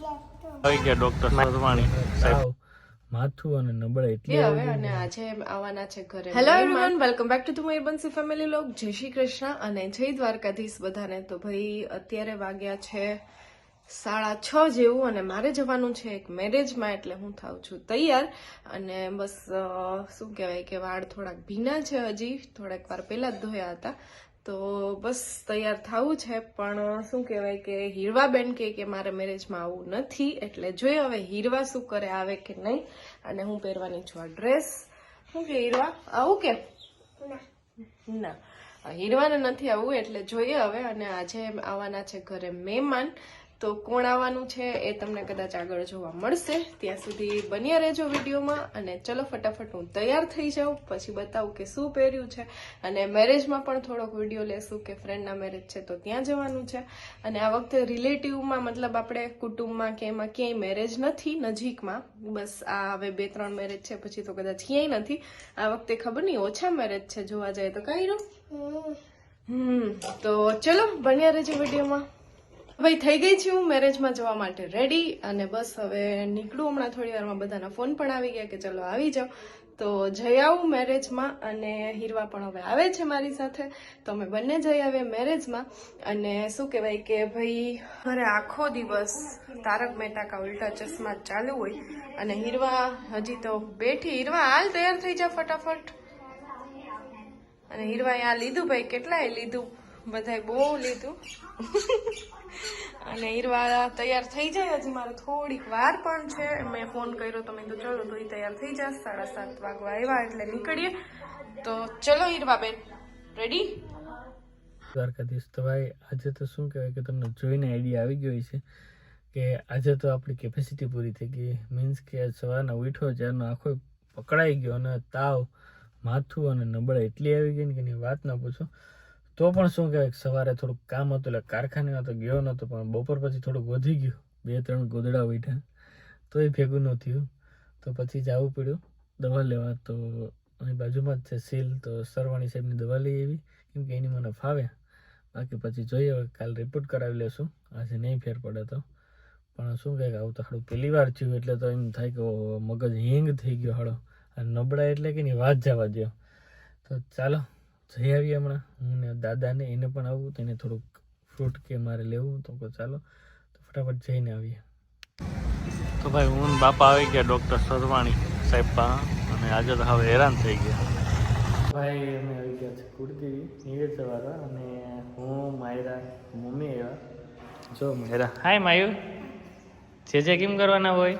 આવી ગયા ડોક્ટર સરવાણી સાહેબ. માથું અને નબળા એટલી હવે અને આજે આવવાના છે ઘરે. Hello everyone welcome back to the Bansi family લોક જય શ્રી કૃષ્ણ અને જય દ્વારકાધીશ બધાને. તો ભાઈ અત્યારે વાગ્યા છે સાડા છ જેવું અને મારે જવાનું છે એક મેરેજમાં એટલે હું થાઉં છું તૈયાર. અને બસ અ, શું કહેવાય કે વાળ થોડાક ભીના છે હજી. થોડાક વાર પેલા જ ધોયા હતા. તો બસ તૈયાર થવું છે, પણ શું કહેવાય કે હીરવાબેન કહે કે મારે મેરેજમાં આવવું નથી, એટલે જોઈએ હવે હીરવા શું કરે, આવે કે નહીં. અને હું પહેરવાની છું આ ડ્રેસ શું કે હીરવા? આવું કે? ના. હીરવાને નથી આવવું એટલે જોઈએ હવે. અને આજે આવવાના છે ઘરે મહેમાન. તો કોણ આવવાનું છે એ તમને કદાચ આગળ જોવા મળશે. ત્યાં સુધી બન્યા રહેજો વિડીયોમાં અને ચલો ફટાફટ હું તૈયાર થઈ જાઉં. પછી બતાવું કે શું પહેર્યું છે અને મેરેજમાં પણ થોડોક વીડિયો લેશું કે ફ્રેન્ડના મેરેજ છે તો ત્યાં જવાનું છે. અને આ વખતે રિલેટિવમાં મતલબ આપણે કુટુંબમાં કે એમાં ક્યાંય મેરેજ નથી નજીકમાં. બસ આ હવે બે ત્રણ મેરેજ છે પછી તો કદાચ ક્યાંય નથી. આ વખતે ખબર નહીં ઓછા મેરેજ છે જોવા જાય તો કઈ હમ તો ચલો બન્યા રહેજો વિડીયોમાં. ભાઈ, થઈ ગઈ છું હું મેરેજમાં જવા માટે રેડી અને બસ હવે નીકળું. હમણાં થોડી વારમાં બધાના ફોન પણ આવી ગયા કે ચલો આવી જાઓ. તો જઈ આવું મેરેજમાં અને હીરવા પણ હવે આવે છે મારી સાથે. તો અમે બંને જઈ આવીએ મેરેજમાં. અને શું કહેવાય કે ભાઈ અરે આખો દિવસ તારક મહેતા કા ઉલ્ટા ચશ્મા ચાલુ હોય. અને હીરવા હજી તો બેઠી. હીરવા, હાલ તૈયાર થઈ જા ફટાફટ. અને હીરવાએ આ લીધું ભાઈ કેટલાય લીધું? બધાય બહુ લીધું. અને ઈરવાળા તૈયાર થઈ જાય હજી મારે થોડીક વાર પણ છે. મેં ફોન કર્યો તો મેં તો ચલો, તો તૈયાર થઈ જશે. સાડા સાત વાગવા આવ્યા એટલે નીકળીએ. તો ચલો ઈરવા બેન રેડી દ્વારકાધીશ તો ભાઈ, આજે તો શું કહેવાય કે તમને જોઈને આઈડિયા આવી ગયો છે કે આજે તો આપણી કેપેસિટી પૂરી થઈ ગઈ. મીન્સ કે સવારના ઉઠ્યો, જ્યારનો આખો પકડાઈ ગયો અને તાવ, માથું અને નબળા એટલી આવી ગઈ ને કે વાત ના પૂછો. તો પણ શું કહેવાય સવારે થોડુંક કામ હતું એટલે કારખાને તો ગયો નહોતો, પણ બપોર પછી થોડુંક વધી ગયું. બે ત્રણ ગોદડા ઉઠ્યા એ ભેગું ન થયું. તો પછી જવું પડ્યું દવા લેવા. તો અહીં બાજુમાં જ છે સીલ. તો સરવાણી સાહેબની દવા લઈ આવી. કેમ કે એની મને ફાવે. બાકી પછી જોઈએ હવે, કાલ રિપોર્ટ કરાવી લેશું. આજે નહીં ફેર પડે તો. પણ શું કહે આવું તો હાડું પહેલી વાર થયું એટલે તો એમ થાય કે મગજ હેંગ થઈ ગયો હાડો. નબળા એટલે કે ની વાત જવા દો તો ચાલો. જઈ આવીએ હમણાં. હું ને દાદાને એને પણ આવું તો એને થોડુંક ફ્રૂટ કે મારે લેવું તો કહું ચાલો તો ફટાફટ જઈને આવીએ. તો ભાઈ હું બાપા આવી ગયા ડૉક્ટર સરવાણી સાહેબ અને આજે તો હવે હેરાન થઈ ગયા. ભાઈ અમે આવી ગયા છે કુર્તી વાળા અને હું માયરા મમ્મી આવ્યા. જો માયરા. હાય માયુ. જે જે કેમ કરવાના હોય?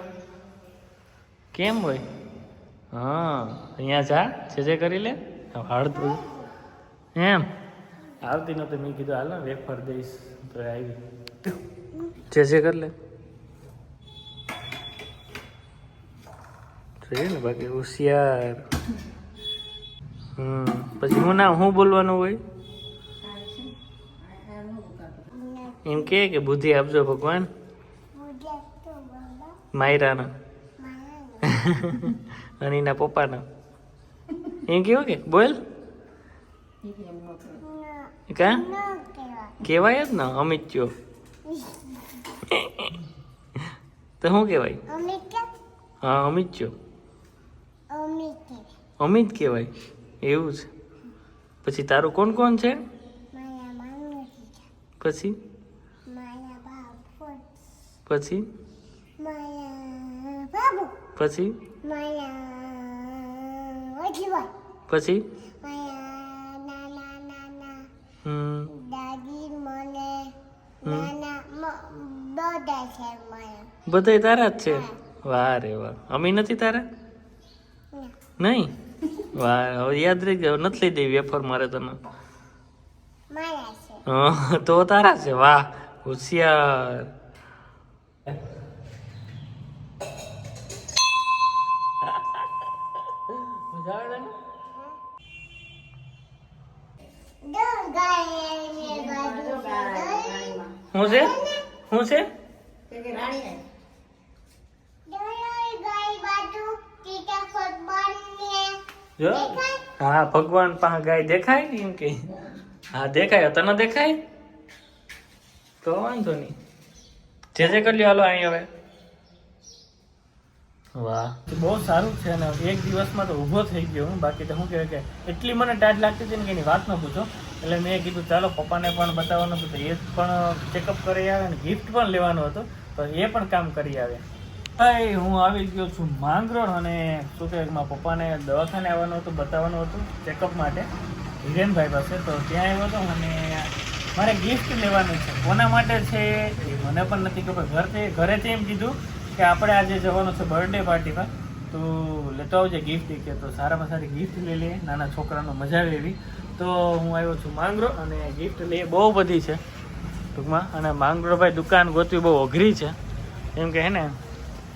કેમ હોય? હા અહીંયા જા જે જે કરી લે. હાડતું એમ. આવતી નહોતી. મેં કીધું હાલ વેફર દઈશ. તો આવી જે જે કર લે ને બાકી હોશિયાર. હમ પછી હું ના હું બોલવાનું હોય? એમ કે કે બુદ્ધિ આપજો ભગવાન. માયરાના. અને એના પપ્પાના. એમ કેવું કે બોલ. કા? કહેવાય જ ને અમિત ચો તો શું કહેવાય? હા અમિત ચો અમિત કહેવાય. એવું છે. પછી તારું કોણ કોણ છે? પછી? પછી? પછી? પછી? બધાય તારા જ છે? વાહ રે વાહ. અમી નથી તારા? નહીં? વાહ હવે યાદ રહી ગયો. નથી લઈ દેવી વેફર મારે તને. હા, તો તારા છે? વાહ હોશિયાર. હું શું છે? શું છે? જો? હા ભગવાન પાસે ગાય દેખાય ને એમ કે. હા દેખાય તને દેખાય? તો વાંધો નહીં. જે જે કરી લ્યો હાલો અહીં હવે. વાહ. બહુ સારું છે અને એક દિવસમાં તો ઊભો થઈ ગયો હું. બાકી તો શું કહેવાય કે એટલી મને ટાઈટ લાગતી હતી ને કે એની વાત ન પૂછો. એટલે મેં કીધું, ચાલો, પપ્પાને પણ બતાવવાનું હતું. એ પણ ચેકઅપ કરી આવે અને ગિફ્ટ પણ લેવાનું હતું, તો એ પણ કામ કરી આવે. ભાઈ, હું આવી ગયો છું માંગરોળ અને શું કે મારા પપ્પાને દવાખાને આવવાનું હતું, બતાવવાનું હતું ચેકઅપ માટે. હિરેનભાઈ પાસે તો ત્યાં આવ્યો હતો અને મારે ગિફ્ટ લેવાનું છે. કોના માટે છે એ મને પણ નથી ખબર. ઘરથી, ઘરેથી એમ કીધું કે આપણે આજે જવાનું છે બર્થડે પાર્ટીમાં તો લેતો આવજે ગિફ્ટ કે તો સારામાં સારી ગિફ્ટ લઈ લઈએ. નાના છોકરાનો મજા એવી. તો હું આવ્યો છું માંગરો અને ગિફ્ટ લઈએ. બહુ બધી છે ટૂંકમાં. અને માંગરો ભાઈ દુકાન ગોતવી બહુ અઘરી છે. એમ કે હે ને,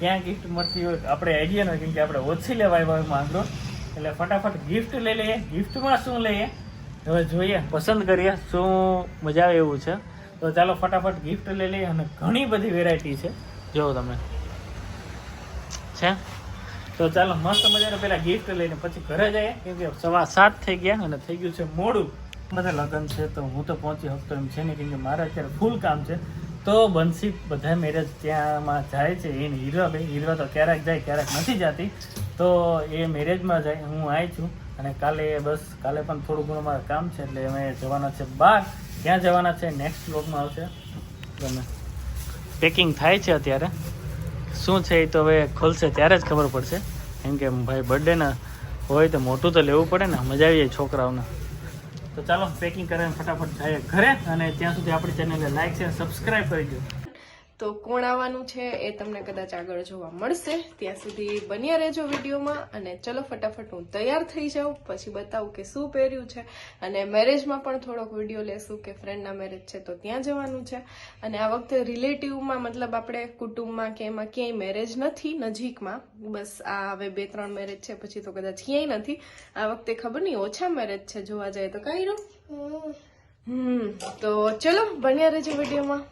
ક્યાં ગિફ્ટ મળતી હોય આપણે આઈડિયા નથી કેમ કે આપણે ઓછી લેવા આવ્યા હોય માંગરો. એટલે ફટાફટ ગિફ્ટ લઈ લઈએ. ગિફ્ટમાં શું લઈએ? હવે જોઈએ. પસંદ કરીએ. શું મજા આવે એવું છે. તો ચાલો ફટાફટ ગિફ્ટ લઈ લઈએ. અને ઘણી બધી વેરાયટી છે. જોવો તમે. છે? તો ચાલો, મસ્ત મજાનું પેલા ગિફ્ટ લઈને પછી ઘરે જઈએ. કેમ કે સવા સાત થઈ ગયા અને થઈ ગયું છે મોડું. બધા લગ્ન છે, તો હું તો પહોંચી શકતો એમ છે નહીં, કેમ કે મારે અત્યારે ફૂલ કામ છે. તો બંસી બધા મેરેજ ત્યાંમાં જાય છે. એને હીરવા ભાઈ હીરવા તો ક્યારેક જાય, ક્યારેક નથી જતી. તો એ મેરેજમાં જાય, હું આવી છું. અને કાલે બસ, કાલે પણ થોડું ઘણું મારું કામ છે, એટલે અમે જવાના છે બહાર ક્યાં જવાના છે નેક્સ્ટ બ્લોગમાં આવશે. તમે પેકિંગ થાય છે અત્યારે. શું છે એ તો હવે ખોલશે ત્યારે જ ખબર પડશે. કેમ કે ભાઈ બર્થડેના હોય તો મોટું તો લેવું પડે ને, મજા આવી જાય છોકરાઓને. તો ચાલો પેકિંગ કરીને ફટાફટ જઈએ ઘરે અને ત્યાં સુધી આપણી ચેનલને લાઈક છે સબસ્ક્રાઈબ કરી દો તો કોણ આવવાનું છે એ તમને કદાચ આગળ જોવા મળશે. ત્યાં સુધી બન્યા રહેજો વિડીયોમાં અને ચલો ફટાફટ હું તૈયાર થઈ જાઉં. પછી બતાવું કે શું પહેર્યું છે અને મેરેજમાં પણ થોડોક વીડિયો લેશું કે ફ્રેન્ડના મેરેજ છે તો ત્યાં જવાનું છે. અને આ વખતે રિલેટિવમાં મતલબ આપણે કુટુંબમાં કે એમાં ક્યાંય મેરેજ નથી નજીકમાં. બસ આ હવે બે ત્રણ મેરેજ છે પછી તો કદાચ ક્યાંય નથી. આ વખતે ખબર નહીં ઓછા મેરેજ છે જોવા જાય તો. કઈ હમ તો ચલો બન્યા રહેજો વિડીયોમાં.